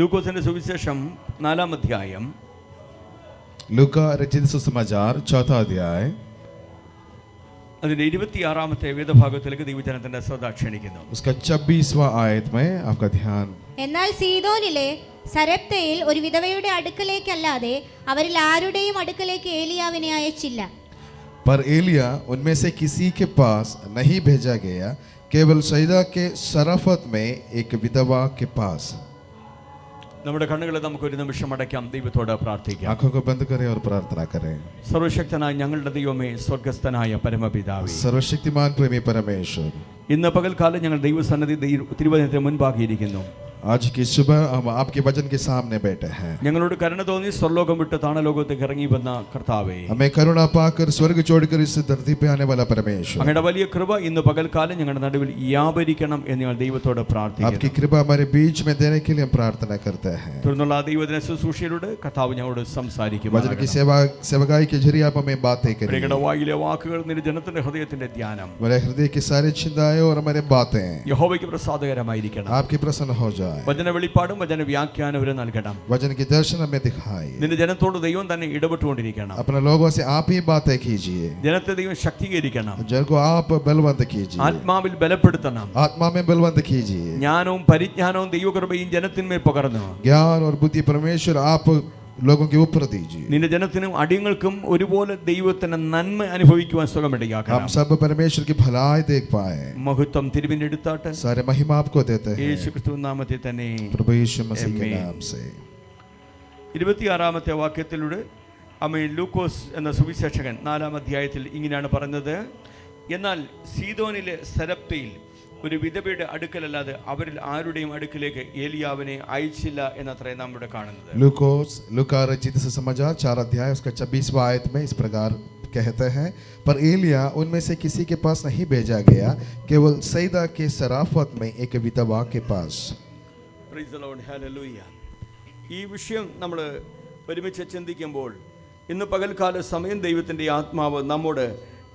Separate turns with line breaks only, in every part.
ലൂക്കോസിന്റെ സുവിശേഷം നാലാം അധ്യായം
लुका रचित सुसमाचार चौथा अध्याय
അതിന്റെ ഇരുപത്തിയാറാമത്തെ വേദഭാഗത്തിലേക്ക് ദൈവജനത്തിന്റെ ശ്രദ്ധ ക്ഷണിക്കുന്നു
उसका छब्बीसवा आयत में आपका ध्यान
എന്നാൽ സീതോനിലെ സരപ്തയിൽ ഒരു വിധവയുടെ അടുക്കലേക്കല്ലാതെ അവരിൽ ആരുടെയും അടുക്കലേക്ക് ഏലിയാവിനെ അയച്ചില്ല
पर एलिया उनमें से किसी के पास नहीं भेजा गया केवल सैदा के शराफत में एक विधवा के पास
നമ്മുടെ കണ്ണുകളെ നമുക്ക് ഒരു നിമിഷം അടയ്ക്കാം ദൈവത്തോട് പ്രാർത്ഥിക്കാം
आंखों को बंद करें और प्रार्थना करें
സർവശക്തനായ ഞങ്ങളുടെ ദൈവമേ സ്വർഗസ്ഥനായ പരമപിതാവേ
सर्वशक्तिमान प्रेमी परमेश्वर
ഇന്ന് പകൽക്കാലം ഞങ്ങൾ ദൈവസന്നദ്ധി ദൈ- തിരുവചനത്തിന് മുൻപാക്കിയിരിക്കുന്നു
आज की सुबह हम आपके वचन के सामने बैठे हैं
ഞങ്ങളോട് കരുണ തോന്നി സ്വർലോകം വിട്ട് താണലോകത്തേക്ക് ഇറങ്ങി വന്ന കർത്താവേ
हमें करुणा पाकर स्वर्ग छोड़कर इस धरती पे आने वाला परमेश्वर
അങ്ങയുടെ വലിയ കൃപ ഇന്ന് പകൽക്കാലം ഞങ്ങളുടെ നടുവിൽ വ്യാപരിക്കണം എന്ന് ഞങ്ങൾ ദൈവത്തോട് പ്രാർത്ഥിക്കുന്നു
आपकी कृपा हमारे बीच में देने के लिए हम प्रार्थना करते हैं
തുടർന്നുള്ള ആ ദൈവദിന ശുശ്രൂഷയിലൂടെ കർത്താവ് ഞങ്ങളോട് സംസാരിക്കും
वचन की सेवा सेवकाई के जरिए आप हमें बातें करें
പ്രിയയുടെ വായിലെ വാക്കുകൾ നിന്റെ ജനത്തിന്റെ ഹൃദയത്തിന്റെ ധ്യാനം
हमारे हृदय की सारी चिंताएं और हमारे बातें
യഹോവയ്ക്ക് പ്രസാദകരമായിരിക്കണം
आपकी प्रसन्न हो जाए
വചന വെളിപ്പാടും വചന വ്യാഖ്യാനവരും നൽകണം
वचन की दर्शन हमें दिखाई
നിന്റെ ജനത്തോട് ദൈവം തന്നെ ഇടപെട്ടുകൊണ്ടിരിക്കണം
अपने लोगों से आप ही बातें कीजिए
ജനത്തെ ദൈവം ശക്തീകരിക്കണം
जन को आप बलवंत कीजिए
ആത്മാവിൽ ബലപ്പെടുത്തണം
आत्मा में बलवंत कीजिए
ജ്ഞാനവും പരിജ്ഞാനവും ദൈവകൃപയും ജനത്തിന്മേൽ പകർന്നു
ज्ञान और बुद्धि परमेश्वर आप लोगों के ऊपर दीजिए
നിന്റെ ജനത്തിനും അടിയങ്ങൾക്കും ഒരുപോലെ ദൈവത്തിന്റെ നന്മ അനുഭവിക്കുവാൻ
हम
സുഖമിടയാക്കണം
सब परमेश्वर की भलाई देख पाए
മഹത്വം തിരുവിന്റെ എടുത്താട്ട്
सारे महिमा आपको देते हैं
യേശു ക്രിസ്തു നാമത്തിൽ തന്നെ
प्रभु यीशु मसीह के
Amen.
नाम से
ഇരുപത്തിയാറാമത്തെ വാക്യത്തിലൂടെ അമ്മ ലൂക്കോസ് എന്ന സുവിശേഷകൻ നാലാം അധ്യായത്തിൽ ഇങ്ങനെയാണ് പറഞ്ഞത് എന്നാൽ സീതോനിലെ സരപ്തയിൽ ഒരു വിധവയുടെ അടുക്കലല്ലാതെ അവരിൽ ആരുടെയും അടുക്കിലേക്ക് ഏലിയാവിനെ അയച്ചില്ല എന്നത്രേ നാം ഇവിടെ കാണുന്നത്
लूकोस लुका रचित से समाचार चार अध्याय उसका छब्बीसवा आयत में इस प्रकार कहते हैं पर एलिया उनमें से किसी के पास नहीं भेजा गया केवल सैदा के सराफत में एक विधवा के पास
Praise the Lord. Hallelujah. ഈ വിഷയം നമ്മൾ ഒരുമിച്ച് ചിന്തിക്കുമ്പോൾ ഇന്ന് പകൽക്കാല സമയം ദൈവത്തിൻ്റെ ആത്മാവ് നമ്മോട്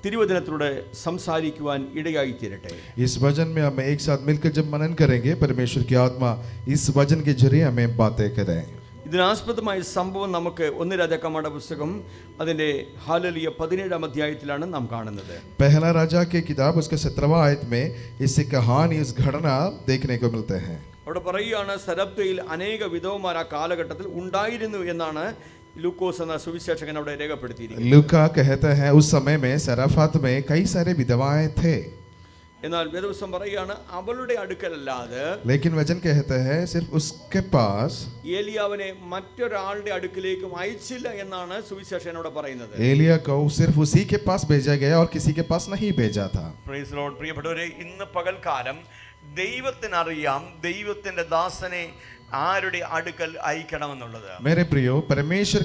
തിരുവചനത്തിലൂടെ സംസാരിക്കുവാൻ ഇടയായി തീരട്ടെ
इस वचन में हम एक साथ मिलकर जब मनन करेंगे परमेश्वर की आत्मा इस वचन के जरिए हमें बातें करें
ഇതിനാസ്പദമായ സംഭവം നമുക്ക് ഒന്ന് രാജാക്കന്മാരുടെ പുസ്തകം അതിൻ്റെ ഹാലലിയ പതിനേഴാം അധ്യായത്തിലാണ് നാം കാണുന്നത്
पहला राजा के किताब उसके सत्रहवा आयत में इससे कहानी इस घटना देखने को मिलते हैं
അവിടെ പറയുകയാണ് സരബ്ദയിൽ അനേക വിധവന്മാർ ആ കാലഘട്ടത്തിൽ ഉണ്ടായിരുന്നു എന്നാണ് ലൂക്കോസ് എന്ന സുവിശേഷകൻ അവിടെ രേഖപ്പെടുത്തിയിരിക്കുന്നത്
लुका कहते हैं उस समय में सराफत में कई सारे विधवाएं थे
എന്നാൽ വേദവസം പറയുകയാണ് അവളുടെ അടുക്കലല്ലാതെ
लेकिन वचन कहते हैं सिर्फ उसके पास
ഏലിയാവിനെ മറ്റൊരാളുടെ അടുക്കിലേക്കും അയച്ചില്ല എന്നാണ് സുവിശേഷനോട് പറയുന്നത്
एलिया को सिर्फ उसी के पास भेजा गया और किसी के पास नहीं भेजा था
Praise the Lord. പ്രിയപ്പെട്ടവരെ ഇന്ന് പകൽക്കാലം ദൈവത്തിനറിയാം ദൈവത്തിന്റെ ദാസനെ ആരുടെ അടുക്കൽ അയക്കണമെന്നുള്ളത്
मेरे प्रियो परमेश्वर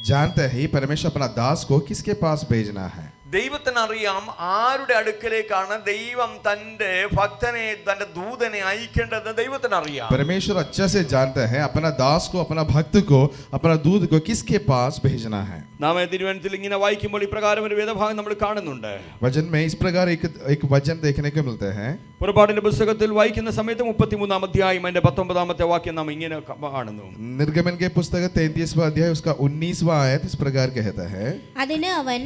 जानते ही परमेश्वर अपना दास को किसके पास भेजना है
ദൈവത്തിനറിയാം ആരുടെ അടുക്കലേക്കാണ് ദൈവം തന്റെ ഭക്തനെ തന്റെ ദൂതനെ അയക്കേണ്ടത് ദൈവത്തിനറിയാം
परमेश्वर अच्छे से जानते हैं अपना दास को अपना भक्त को अपना दूध को किसके पास भेजना है
നാം തിരുവനന്തപുരത്തിൽ ഇങ്ങനെ വായിക്കുമ്പോൾ ഇപ്രകാരം ഒരു വേദഭാഗം നമ്മൾ കാണുന്നുണ്ട്
वचन में इस प्रकार एक एक वचन देखने को मिलते हैं
പുറപ്പാടിന്റെ പുസ്തകത്തിൽ വായിക്കുന്ന സമയത്ത് മുപ്പത്തിമൂന്നാം അധ്യായം അതിന്റെ പത്തൊമ്പതാമത്തെ വാക്യം നാം ഇങ്ങനെ കാണുന്നു
निर्गमन के पुस्तक तैतीसवा अध्याय उसका उन्नीसवा आयत इस प्रकार कहता है
അതിന് അവൻ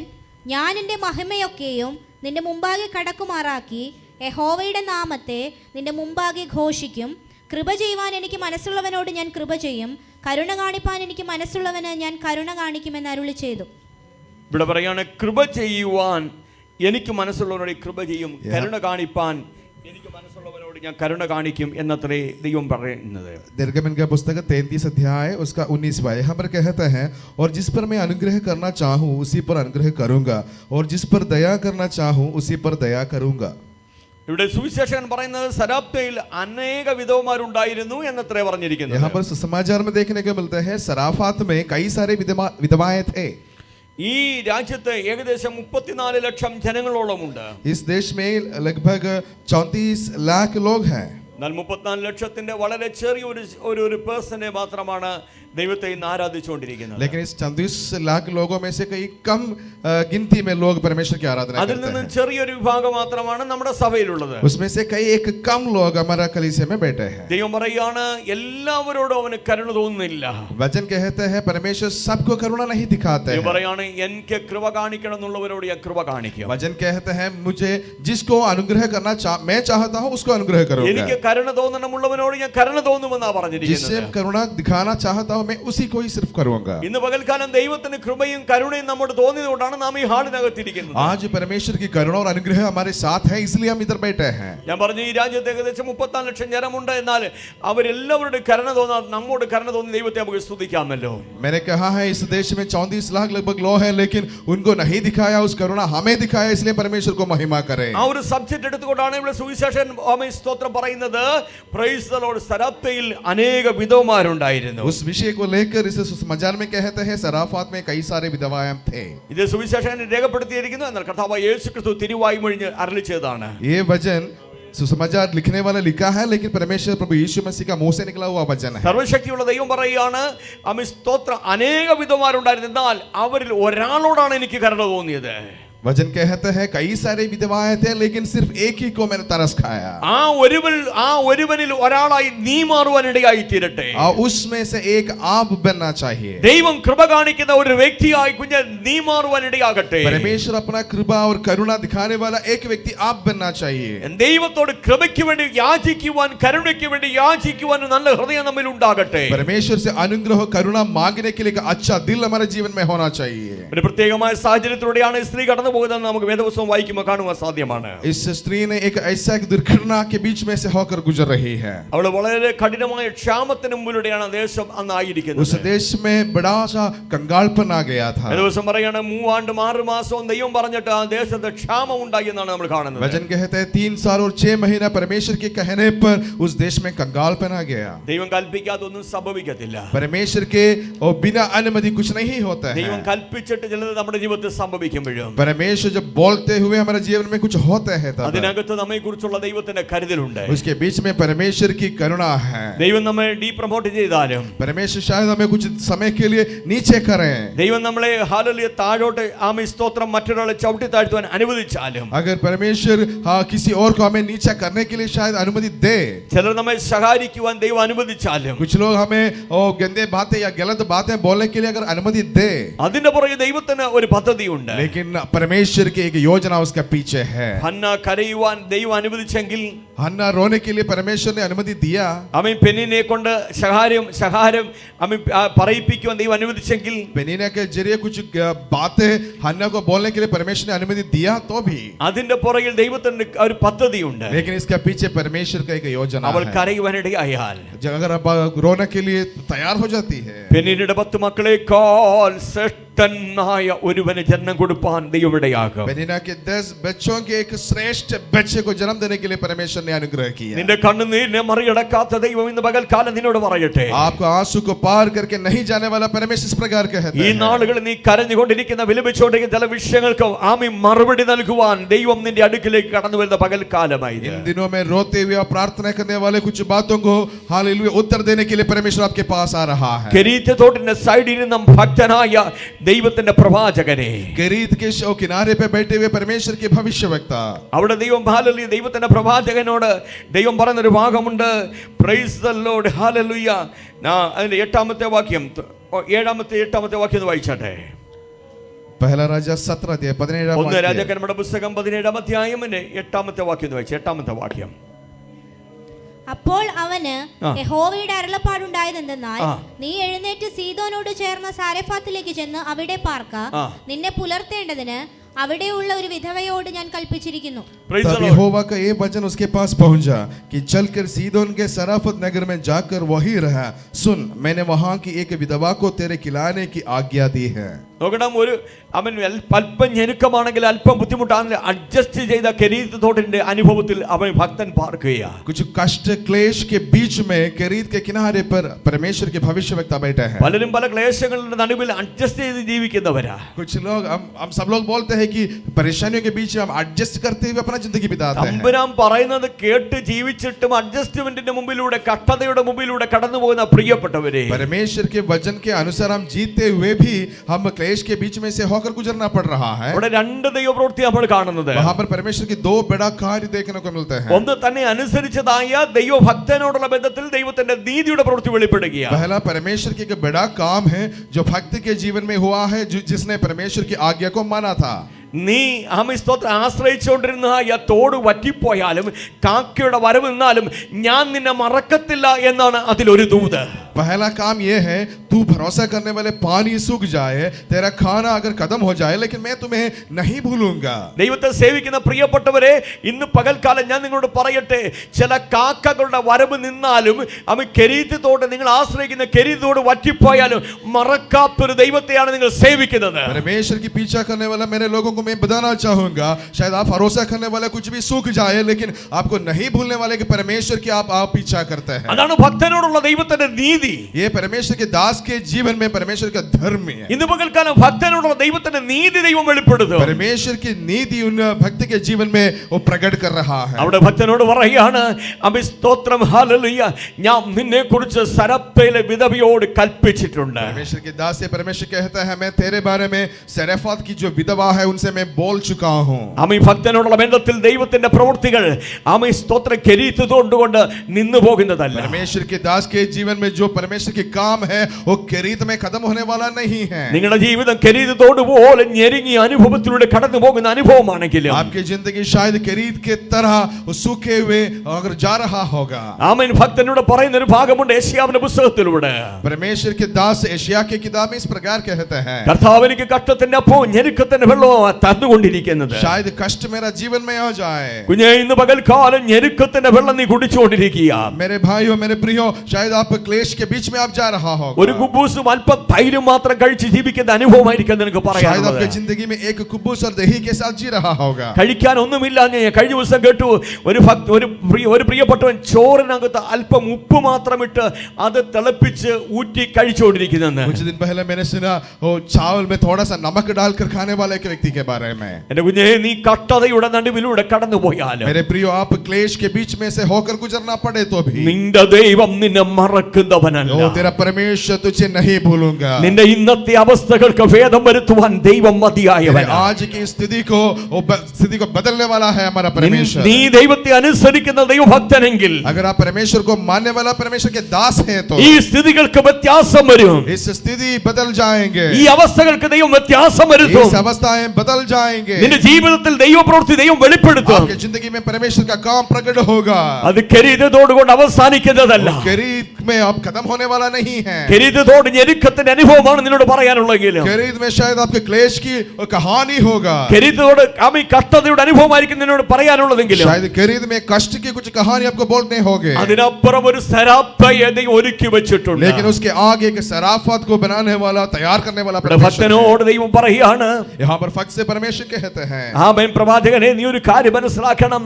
ഞാൻ എന്റെ മഹിമയൊക്കെയും നിന്റെ മുമ്പാകെ കടക്കുമാറാക്കി യഹോവയുടെ നാമത്തെ നിന്റെ മുമ്പാകെ ഘോഷിക്കും. കൃപ ചെയ്യുവാൻ എനിക്ക് മനസ്സുള്ളവനോട് ഞാൻ കൃപ ചെയ്യും. കരുണ കാണിപ്പാൻ എനിക്ക് മനസ്സുള്ളവന് ഞാൻ കരുണ കാണിക്കുമെന്ന് അരുളി ചെയ്തു.
ഇവിടെ പറയാണ് കൃപ ചെയ്യുവാൻ എനിക്ക് മനസ്സുള്ളവനോട് കൃപ ചെയ്യും. കരുണ കാണിപ്പാൻ എനിക്ക് മനസ്സുള്ളവനോട് ഞാൻ കരുണ കാണിക്കും എന്നത്രേ ദൈവം പറയുന്നത്
निर्गमन का पुस्तक तैतीस अध्याय उसका उन्नीसवा यहाँ पर कहते हैं और जिस पर मैं अनुग्रह करना चाहूँ उसी पर अनुग्रह करूंगा और जिस पर दया करना चाहूँ उसी पर दया करूंगा
ഇവിടെ സുവിശേഷകൻ പറയുന്നത് സരാപ്തയിൽ അനേക വിധവമാരുണ്ടായിരുന്നു എന്നത്രേ
यहाँ
പറഞ്ഞിരിക്കുന്നത്
पर समाचार में देखने को मिलता है सराफात में कई सारे विधवा विधवाएं थे
ഈ രാജ്യത്ത് ഏകദേശം മുപ്പത്തിനാല് ലക്ഷം ജനങ്ങളോളമുണ്ട്
इस देश में लगभग चौंतीस लाख लोग हैं
എന്നാൽ മുപ്പത്തിനാല് ലക്ഷത്തിന്റെ വളരെ ചെറിയ ഒരു ഒരു ഒരു പേഴ്സനെ മാത്രമാണ് ദൈവത്തെ ഇന്ന് ആരാധിച്ചുകൊണ്ടിരിക്കുന്നത്
लेकिन इस चौंतीस लाख लोगों में से कई कम अ, गिनती में लोग परमेश्वर की आराधना
അതിൽ
करते
നിന്നും
हैं
ചെറിയൊരു വിഭാഗം മാത്രമാണ് നമ്മുടെ സഭയിലുള്ളത്
उसमें से कई एक कम लोग हमारा कलीसिया में बैठे हैं
ദൈവം പറയാണ് എല്ലാവരോടും അവന് കരുണ തോന്നുന്നില്ല
वचन कहते हैं परमेश्वर सबको करुणा नहीं दिखाते
ദൈവം
हैं
പറയാണ് എനിക്ക് കൃപ കാണിക്കണം എന്നുള്ളവരോട് ഞാൻ കൃപ കാണിക്കും
वचन कहते हैं मुझे जिसको अनुग्रह करना चाह मैं चाहता हूं उसको अनुग्रह करूंगा
എനിക്ക് കരുണ തോന്നണമുള്ളവനോട് ഞാൻ കരുണ തോന്നുമെന്നാ
जिससे
പറഞ്ഞിരിക്കുന്നത്
करुणा दिखाना चाहता हूं मैं उसी को ही सिर्फ करूंगा
ഇന്ന് പകൽക്കാലം ദൈവത്തിന് കൃപയും കരുണയും നമ്മോട് തോന്നിയതുകൊണ്ടാണ് നാം ഈ ഹാളിനകത്തിരിക്കുന്നത്
आज परमेश्वर की करुणा और अनुग्रह हमारे साथ है इसलिए हम इधर बैठे हैं
ഞാൻ പറഞ്ഞു ഈ രാജ്യത്ത് ഏകദേശം മുപ്പത്താറ് ലക്ഷം ജനമുണ്ട് എന്നാൽ അവരെല്ലാവരുടെ കരുണ തോന്നാ നമ്മോട് കരുണ തോന്നി ദൈവത്തെ നമുക്ക് സ്തുതിക്കാമല്ലോ
मैंने कहा है इस देश में चौंतीस लाख लगभग लोग हैं लेकिन उनको नहीं दिखाया उस करुणा हमें दिखाया इसलिए परमेश्वर को महिमा करें
ആ ഒരു സബ്ജക്റ്റ് എടുത്തുകൊണ്ടാണ് ഇവിടെ സുവിശേഷൻ ആമേൻ സ്തോത്രം പറയുന്നത് പ്രൈസ്തലോട് സരപ്തയിൽ അനേക വിധവമാരുണ്ടായിരുന്നു
उस विषय को लेकर इसे सुसमाचार में कहते हैं सराफात में कई सारे विधवाएं थे
ഇത് സുവിശേഷൻ രേഖപ്പെടുത്തിയിരിക്കുന്നു എന്നാൽ കർത്താവ് യേശു ക്രിസ്തു തിരുവായി മൊഴിഞ്ഞ് അരളി ചെയ്തതാണ്
ये वचन सुसमाचार लिखने वाला लिखा है लेकिन परमेश्वर प्रभु यीशु मसीह का मुंह से निकला हुआ वचन है
സർവശക്തിയുള്ള ദൈവം പറയുകയാണ് അമി സ്തോത്രം അനേക വിധവമാരുണ്ടായിരുന്നു എന്നാൽ അവരിൽ ഒരാളോടാണ് എനിക്ക് കരുണ തോന്നിയത്
वचन कहते हैं कई सारे विधवाएं थे लेकिन सिर्फ एक ही को मैंने तरस खाया
ആ ഒരുവൻ ആ ഒരുവനിൽ ഒരാളായി നീ മാറുവാൻ ഇടയായി തീരട്ടെ
और उसमें से एक आप बनना चाहिए
ദൈവം കൃപ കാണിക്കുന്ന ഒരു വ്യക്തിയായി കുഞ്ഞ് നീ മാറുവാൻ ഇടയാകട്ടെ
परमेश्वर अपना कृपा और करुणा दिखाने वाला एक व्यक्ति आप बनना चाहिए
ദൈവത്തോട് കൃപയ്ക്ക് വേണ്ടി യാചിക്കുവാൻ കരുണയ്ക്ക് വേണ്ടി യാചിക്കുവാൻ ഒരു നല്ല ഹൃദയം നമ്മിൽ ഉണ്ടാകട്ടെ
परमेश्वर से अनुग्रह और करुणा मांगने के लिए एक अच्छा दिल हमारे जीवन में होना चाहिए
ഒരു പ്രത്യേകമായ സാഹചര്യത്തിലൂടെയാണ് ഈ സ്ത്രീ കടന്നു പോകുന്നതെന്ന് നമുക്ക് വേദപുസ്തകം വായിക്കുമ്പോൾ കാണുവാൻ സാധ്യമാണ്
इस स्त्री ने एक ऐसा एक दुर्घटना के बीच में से होकर गुजर रही है
അവൾ വളരെ കഠിനമായ ക്ഷാമത്തിന് മുമ്പിലൂടെയാണ് ദേശം അന്ന്
उस
ആയിരിക്കുന്നത്
देश में बड़ा सा कंगालपन आ गया था
ദിവസം പറയാണ് മൂവാണ്ടും ആറ് മാസവും ദൈവം പറഞ്ഞിട്ട് ആ ദേശത്ത് ക്ഷാമം ഉണ്ടായി എന്നാണ് നമ്മൾ കാണുന്നത്
वचन कहते हैं तीन साल और छह महीना परमेश्वर के कहने पर उस देश में कंगालपन आ गया
ദൈവം കൽപ്പിക്കാതെ ഒന്നും സംഭവിക്കത്തില്ല
परमेश्वर के और बिना अनुमति कुछ नहीं होता
ദൈവം
है
കൽപ്പിച്ചിട്ട് ചിലത് നമ്മുടെ ജീവിതത്തിൽ സംഭവിക്കുമ്പോഴും
परमेश्वर जब बोलते हुए हमारे जीवन में कुछ होते हैं तब
അതിനകത്ത് നമ്മെ കുറിച്ചുള്ള ദൈവത്തിന്റെ കരുതലുണ്ട്
उसके बीच में परमेश्वर की करुणा है
ദൈവം നമ്മെ ഡീ പ്രൊമോട്ട് ചെയ്താലും
परमेश्वर शायद हमें कुछ समय के लिए नीचे करें
ദൈവം നമ്മളെ ഹാലലിയ താഴോട്ട് ആമി സ്തോത്രം മറ്റൊരാളെ ചവിട്ടി താഴ്ത്തുവാൻ അനുവദിച്ചാലും
अगर परमेश्वर हाँ किसी और को हमें नीचा करने के लिए शायद अनुमति दे
ചിലർ നമ്മെ സഹായിക്കുവാൻ ദൈവം അനുവദിച്ചാലും
कुछ लोग हमें ओ, गंदे बातें या गलत बातें बोलने के लिए अगर अनुमति दे
അതിന്റെ പുറകെ ദൈവത്തിന് ഒരു പദ്ധതിയുണ്ട്
लेकिन परमेश्वर परमेश्वर की एक योजना उसके पीछे है।
हन्ना करेवान देव अनुभव चंगिल
हन्ना रोने के लिए परमेश्वर ने अनुमति दिया
അമ്മ പെണ്ണിനെ കൊണ്ട് സഹാരം സഹാരം അമ്മ പറയിപ്പിക്കുവാൻ ദൈവം അനുവദിച്ചെങ്കിൽ
बेनीना के जरिए कुछ अ, बातें हन्ना को बोलने के लिए परमेश्वर ने अनुमति दिया तो भी
അതിന്റെ പുറകിൽ ദൈവത്തിന്റെ ഒരു പദ്ധതിയുണ്ട്
लेकिन इसका पीछे परमेश्वर का एक योजना
അവൾ
है
കരയുവാനിടയായാൽ
जब अगर अब रोने के लिए तैयार हो जाती है
പെണ്ണിന്റെ പത്ത് മക്കളെക്കാൾ ശ്രേഷ്ഠനായ ഒരുവന് ജന്മം കൊടുപ്പാൻ ദൈവമിടയാകും
बेनीना के दस बच्चों के एक श्रेष्ठ बच्चे को जन्म देने के लिए परमेश्वर ने अनुग्रह किया
നിന്റെ കണ്ണുനീരിനെ മറികടക്കാത്ത ദൈവം ഇന്ന് പകൽക്കാലം നിന്നോട് പറയട്ടെ
आपको आंसू को पार करके नहीं जाने वाला परमेश्वर इस प्रकार कहते
ഈ
हैं
നാളുകളിൽ നീ കരഞ്ഞുകൊണ്ടിരിക്കുന്ന വിലപിച്ചുകൊണ്ടിരിക്കുന്ന ചില വിഷയങ്ങൾക്ക് ആമി മറുപടി നൽകുവാൻ ദൈവം നിന്റെ അടുക്കിലേക്ക് കടന്നു വരുന്ന പകൽക്കാലമായി ഇത്.
इन दिनों में रोते हुए और प्रार्थना करने वाले कुछ बातों को हालेलुया उत्तर देने के लिए परमेश्वर आपके पास आ रहा है
കെരീത്ത് തോട്ടിന്റെ സൈഡിൽ നിന്നും ഭക്തനായ ദൈവത്തിന്റെ പ്രവാചകനെ
गरीब के शो किनारे पे बैठे हुए परमेश्वर के भविष्य वक्ता
അവിടെ ദൈവം ഹാലലുയ ദൈവത്തിന്റെ പ്രവാചകനോട് എന്നോട് ദൈവം പറഞ്ഞൊരു ഭാഗമുണ്ട്. പ്രൈസ് ദല്ലോട് ഹാലലുയ്യ ഞാൻ അതിന്റെ എട്ടാമത്തെ വാക്യം ഏഴാമത്തെ എട്ടാമത്തെ വാക്യം ഒന്ന് വായിച്ചാട്ടെ. ഒന്ന് രാജാക്കന്മാരുടെ പുസ്തകം പതിനേഴാം അധ്യായം എട്ടാമത്തെ വാക്യം എന്ന് വായിച്ചു
അപ്പോൾ അവന് യഹോവയുടെ അരുളപ്പാടുണ്ടായത് എന്തെന്നാൽ നീ എഴുന്നേറ്റ് സീതോനോട് ചേർന്ന സാരഫാത്തിലേക്ക് ചെന്ന് അവിടെ പാർക്ക. നിന്നെ പുലർത്തേണ്ടതിന് അവിടെയുള്ള ഒരു വിധവയോട് ഞാൻ കൽപ്പിച്ചിരിക്കുന്നു
Praise the
तब
Lord.
यहोवा का ये वचन उसके पास पहुंचा कि चलकर सीदोन के सराफत नगर में जाकर वही रहा सुन मैंने वहां की एक विधवा को तेरे खिलाने की आज्ञा दी है
നോക്കണം ഒരു അവൻ അൽ- അല്പം ഞെരുക്കമാണെങ്കിൽ അല്പം ബുദ്ധിമുട്ടാണെങ്കിൽ അഡ്ജസ്റ്റ് ചെയ്ത കെരീത്ത് തോട്ടിന്റെ അനുഭവത്തിൽ അവൻ ഭക്തൻ പാർക്കുകയാണ്
कुछ कष्ट क्लेश के बीच में करीत के किनारे पर परमेश्वर के भविष्यवक्ता बैठे हैं
പലരും പല ക്ലേശങ്ങളുടെ നടുവിൽ അഡ്ജസ്റ്റ് ചെയ്ത് ജീവിക്കുന്നവരാ
कुछ लोग हम हम सब लोग बोलते हैं है कि परेशानियों के बीच में हम एडजस्ट करते हुए अपना जिंदगी बिताते हैं
തമ്പുരാൻ പറയുന്നത് കേട്ട് ജീവിച്ചിട്ടും അഡ്ജസ്റ്റ്മെന്റിന്റെ മുമ്പിലൂടെ കട്ടതയുടെ മുമ്പിലൂടെ കടന്നു പോകുന്ന പ്രിയപ്പെട്ടവരെ
परमेश्वर के वचन के अनुसार हम जीते हुए भी हम क्लेश के बीच में से होकर गुजरना पड़ रहा है
ഇവിടെ രണ്ട് ദൈവപ്രവൃത്തി നമ്മൾ കാണുന്നത്
वहां पर परमेश्वर की दो बड़ा कार्य देखने को मिलते हैं
ഒന്ന് തന്നെ അനുസരിച്ചതായ ദൈവഭക്തനോടുള്ള ബന്ധത്തിൽ ദൈവത്തിന്റെ നീതിയുടെ പ്രവൃത്തി വെളിപ്പെടുകയാണ്
पहला परमेश्वर की एक बड़ा काम है जो भक्त के जीवन में हुआ है जो- जिसने परमेश्वर की आज्ञा को माना था
നീ ആമി സ്തോത്രം ആശ്രയിച്ചുകൊണ്ടിരുന്ന ആ തോട് വറ്റിപ്പോയാലും കാക്കയുടെ വരവ് നിന്നാലും ഞാൻ നിന്നെ മറക്കത്തില്ല എന്നാണ് അതിലൊരു ദൂത്.
पहला काम यह है तू भरोसा करने वाले पानी सूख जाए तेरा खाना अगर खत्म हो जाए लेकिन मैं तुम्हें नहीं भूलूंगा
ദൈവത്തെ സേവിക്കുന്ന പ്രിയപ്പെട്ടവരെ ഇന്ന് പകൽക്കാലം ഞാൻ നിങ്ങളോട് പറയട്ടെ ചില കാക്കകളുടെ വരവ് നിന്നാലും അവ കെരീത്ത് തോട് നിങ്ങൾ ആശ്രയിക്കുന്ന കെരീത്ത് തോട് വറ്റിപ്പോയാലും മറക്കാത്തൊരു ദൈവത്തെയാണ് നിങ്ങൾ സേവിക്കുന്നത്
परमेश्वर की पीछा करने वाला मेरे लोगों को मैं बताना चाहूंगा शायद आप भरोसा करने वाला कुछ भी सूख जाए लेकिन आपको नहीं भूलने वाले कि परमेश्वर की आप आप पीछा करते हैं
അതാണ് ഭക്തനോടുള്ള ദൈവത്തിന്റെ നീതി
ये परमेश्वर के दास के जीवन में परमेश्वर का धर्म है
ഇന്ന് പകൽക്കാലം ഭക്തനോടുള്ള ദൈവത്തിന്റെ നീതി ദൈവം വെളിപ്പെടുത്തും
परमेश्वर की नीति उन भक्त के जीवन में वो प्रकट कर रहा है
അവിടെ ഭക്തനോട് പറയുകയാണ് അഭി സ്തോത്രം ഹാലലുയ്യ ഞാൻ നിന്നെ കുറിച്ച് സരപ്പയിലെ വിധവയോട് കൽപ്പിച്ചിട്ടുണ്ട്
परमेश्वर के दास से परमेश्वर कहता है मैं तेरे बारे में सरेफात की जो विधवा है उनसे मैं बोल चुका हूँ
ആമി ഭക്തനോടുള്ള ബന്ധത്തിൽ ദൈവത്തിന്റെ പ്രവൃത്തികൾ ആമി സ്തോത്രം കെരീത്ത് കൊണ്ട് നിന്നു പോകുന്നതല്ല
परमेश्वर के दास के जीवन में जो परमेश्वर के काम है वो करीत में खत्म होने वाला नहीं है
നിങ്ങളുടെ ജീവിതം കെരീതോട് പോലെ ഞെരുങ്ങിയ അനുഭവത്തിലൂടെ കടന്നു പോകുന്ന അനുഭവമാണെങ്കിലും
आपकी जिंदगी शायद करीत के तरह वो सूखे हुए अगर जा रहा होगा
ആമൻ ഭക്തനോട് പറയുന്ന ഒരു ഭാഗമുണ്ട് ഏഷ്യാവിന്റെ പുസ്തകത്തിലൂടെ
परमेश्वर के दास एशिया की किताब में इस प्रकार कहते हैं
കർത്താവ് എനിക്ക് കഷ്ടത്തിന്റെ അപ്പവും ഞെരുക്കത്തിന്റെ വെള്ളവും തന്നുകൊണ്ടിരിക്കുന്നത്
शायद कष्ट मेरा जीवन में आ जाए
കുഞ്ഞെ ഇന്ന് പകൽക്കാലം ഞെരുക്കത്തിന്റെ വെള്ളം നീ കുടിച്ചുകൊണ്ടിരിക്കുക
मेरे भाइयों मेरे प्रियो शायद आप क्लेश के बीच में आप जा रहा
ഒരു
होगा
കുബൂസും അല്പം തൈരും മാത്രം കഴിച്ച് ജീവിക്കുന്ന അനുഭവമായിരിക്കും നിനക്ക്
शायद
പറയാനുള്ളത്
आपकी जिंदगी में एक कुब्बूस और दही के साथ जी रहा होगा
കഴിക്കാൻ ഒന്നുമില്ല ഞാൻ കഴിഞ്ഞ ദിവസം കേട്ടു ഒരു ഭക്ത ഒരു പ്രിയ ഒരു പ്രിയപ്പെട്ടവൻ ചോറിനകത്ത് അല്പം ഉപ്പ് മാത്രം ഇട്ട് അത് തിളപ്പിച്ച് ഊറ്റി കഴിച്ചുകൊണ്ടിരിക്കുന്നെന്ന്
कुछ दिन पहले मैंने सुना वो चावल में थोड़ा सा नमक डालकर खाने वाले एक व्यक्ति के बारे में
എന്റെ കുഞ്ഞെ നീ കട്ടതയുടെ നടുവിലൂടെ കടന്നു പോയാലും
मेरे प्रियो आप क्लेश के बीच में से होकर गुजरना पड़े तो भी
നിന്റെ ദൈവം നിന്നെ മറക്കുന്നവനല്ല
ओ तेरा परमेश्वर तुझे नहीं भूलूंगा
നിന്റെ ഇന്നത്തെ അവസ്ഥകൾക്ക് ഭേദം വരുത്തുവാൻ ദൈവം
तेरे
മതിയായവൻ
आज की स्थिति को वो ब- स्थिति को बदलने वाला है हमारा परमेश्वर
നീ ദൈവത്തെ അനുസരിക്കുന്ന ദൈവഭക്തനെങ്കിൽ
अगर आप परमेश्वर को मानने वाला परमेश्वर के दास हैं तो
ഈ സ്ഥിതികൾക്ക് വ്യത്യാസം വരും
इस स्थिति बदल जाएंगे
ഈ അവസ്ഥകൾക്ക് ദൈവം വ്യത്യാസം വരുത്തും
इस अवस्थाएं बदल जाएंगे
നിന്റെ ജീവിതത്തിൽ ദൈവപ്രവൃത്തി ദൈവം വെളിപ്പെടുത്തും
आपकी जिंदगी में परमेश्वर का काम प्रकट होगा
അത് കരീതത്തോടുകൊണ്ട് അവസാനിക്കുന്നതല്ല
खरीद में अब खत्म होने वाला नहीं है
കരീതത്തോട് ഞെരുക്കത്തിന്റെ അനുഭവമാണ് നിന്നോട് പറയാനുള്ളെങ്കിലും
खरीद में शायद आपके क्लेश की कहानी होगा
കരീതത്തോട് ആമി കഷ്ടതയുടെ അനുഭവമായിരിക്കും നിന്നോട് പറയാനുള്ളതെങ്കിലും
शायद खरीद में कष्ट की कुछ कहानी आपको बोलने होंगे
അതിനപ്പുറം ഒരു സരാപ്പയെ ദൈവം ഒരുക്കി വെച്ചിട്ടുണ്ട്
लेकिन उसके आगे एक सराफत को बनाने वाला तैयार करने वाला
ഇവിടെ
परमेश्वर है।
ഭക്തനോട് ദൈവം പറയുകയാണ്
यहाँ पर फक्त से परमेश्वर कहते हैं
ആമേൻ പ്രവാചകനെ നീ ഒരു കാര്യം മനസ്സിലാക്കണം